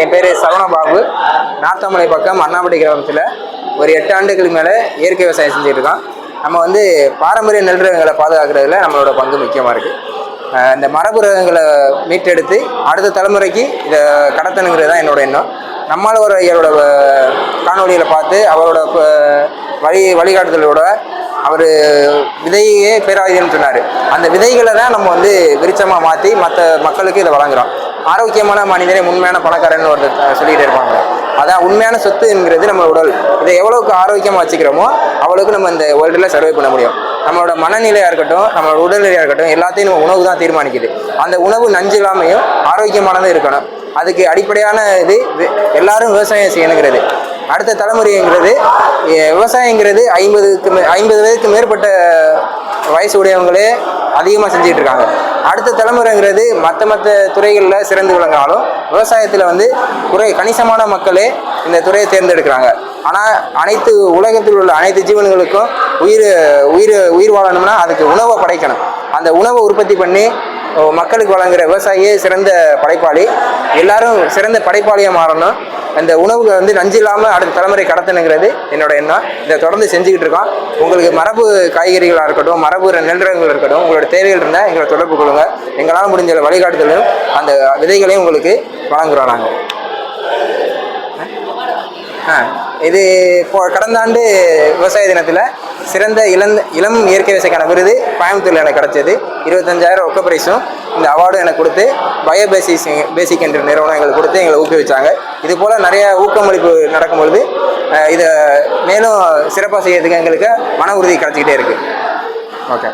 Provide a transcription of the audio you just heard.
என் பேர் சரவணபாபு நாத்தாமலை பக்கம் அண்ணாமலை கிராமத்தில் ஒரு எட்டு ஆண்டுகளுக்கு மேலே இயற்கை விவசாயம் செஞ்சுட்டு இருக்கான் நம்ம வந்து பாரம்பரிய நெல் ரகங்களை பாதுகாக்கிறதுல நம்மளோட பங்கு முக்கியமாக இருக்குது இந்த மரபு ரகங்களை மீட்டெடுத்து அடுத்த தலைமுறைக்கு இதை கடத்தணுங்கிறது தான் என்னோட எண்ணம். நம்மளோட ஐயரோட காணொலியில் பார்த்து அவரோட வழி வழிகாட்டுதலோட அவர் விதையே பேராயுதம்னு சொன்னார். அந்த விதைகளை தான் நம்ம வந்து விருச்சமாக மாற்றி மற்ற மக்களுக்கு இதை வழங்குறோம். ஆரோக்கியமான மனிதனே உண்மையான பணக்காரன்னு ஒரு சொல்லிகிட்டே இருப்பாங்க. அதான் உண்மையான சொத்துங்கிறது நம்ம உடல். இதை எவ்வளவுக்கு ஆரோக்கியமாக வச்சுக்கிறோமோ அவ்வளவுக்கு நம்ம இந்த வேர்ல்டில் சர்வை பண்ண முடியும். நம்மளோட மனநிலையாக இருக்கட்டும் நம்மளோட உடல்நிலையாக இருக்கட்டும் எல்லாத்தையும் நம்ம உணவு தான் தீர்மானிக்குது. அந்த உணவு நஞ்சு இல்லாமையும் ஆரோக்கியமானதும் இருக்கணும். அதுக்கு அடிப்படையான இது எல்லாரும் விவசாயம் செய்யணுங்கிறது. அடுத்த தலைமுறைங்கிறது விவசாயங்கிறது ஐம்பதுக்கு ஐம்பது வயதுக்கு மேற்பட்ட வயசு உடையவங்களே அதிகமாக செஞ்சுட்டு இருக்காங்க. அடுத்த தலைமுறைங்கிறது மற்ற மற்ற துறைகளில் சிறந்து விளங்கினாலும் விவசாயத்தில் வந்து குறை கணிசமான மக்களே இந்த துறையை தேர்ந்தெடுக்கிறாங்க. ஆனால் அனைத்து உலகத்தில் உள்ள அனைத்து ஜீவன்களுக்கும் உயிர் உயிர் உயிர் வாழணும்னா அதுக்கு உணவை படைக்கணும். அந்த உணவை உற்பத்தி பண்ணி மக்களுக்கு வழங்குற விவசாயியே சிறந்த படைப்பாளி. எல்லாரும் சிறந்த படைப்பாளியாக மாறணும். அந்த உணவுகளை வந்து நஞ்சு இல்லாமல் அடுத்த தலைமுறை கடத்தணுங்கிறது என்னோட எண்ணம். இதை தொடர்ந்து செஞ்சுக்கிட்டு இருக்கோம். உங்களுக்கு மரபு காய்கறிகளாக இருக்கட்டும் மரபு நெல் ரகங்கள் இருக்கட்டும் உங்களோட தேவைகள் இருந்தால் எங்களை தொடர்பு கொள்ளுங்கள் எங்களால் முடிஞ்ச வழிகாட்டுதலும் அந்த விதைகளையும் உங்களுக்கு வழங்குறோம் நாங்கள் ஆ? இது இப்போ கடந்த ஆண்டு விவசாய தினத்தில் சிறந்த இளம் இளம் இயற்கை விவசாயக்கான விருது கோயம்புத்தூரில் எனக்கு கிடச்சது. இருபத்தஞ்சாயிரம் ஒக்க பிரைஸும் இந்த அவார்டும் எனக்கு கொடுத்து பயோ பேசிஸ் பேசிக் என்ற நிறுவனம் எங்களுக்கு கொடுத்து எங்களை ஊக்குவிச்சாங்க. இது போல் நிறைய ஊக்கமளிப்பு நடக்கும்பொழுது இதை மேலும் சிறப்பாக செய்யறதுக்கு எங்களுக்கு மன உறுதி கிடச்சிக்கிட்டே இருக்குது ஓகே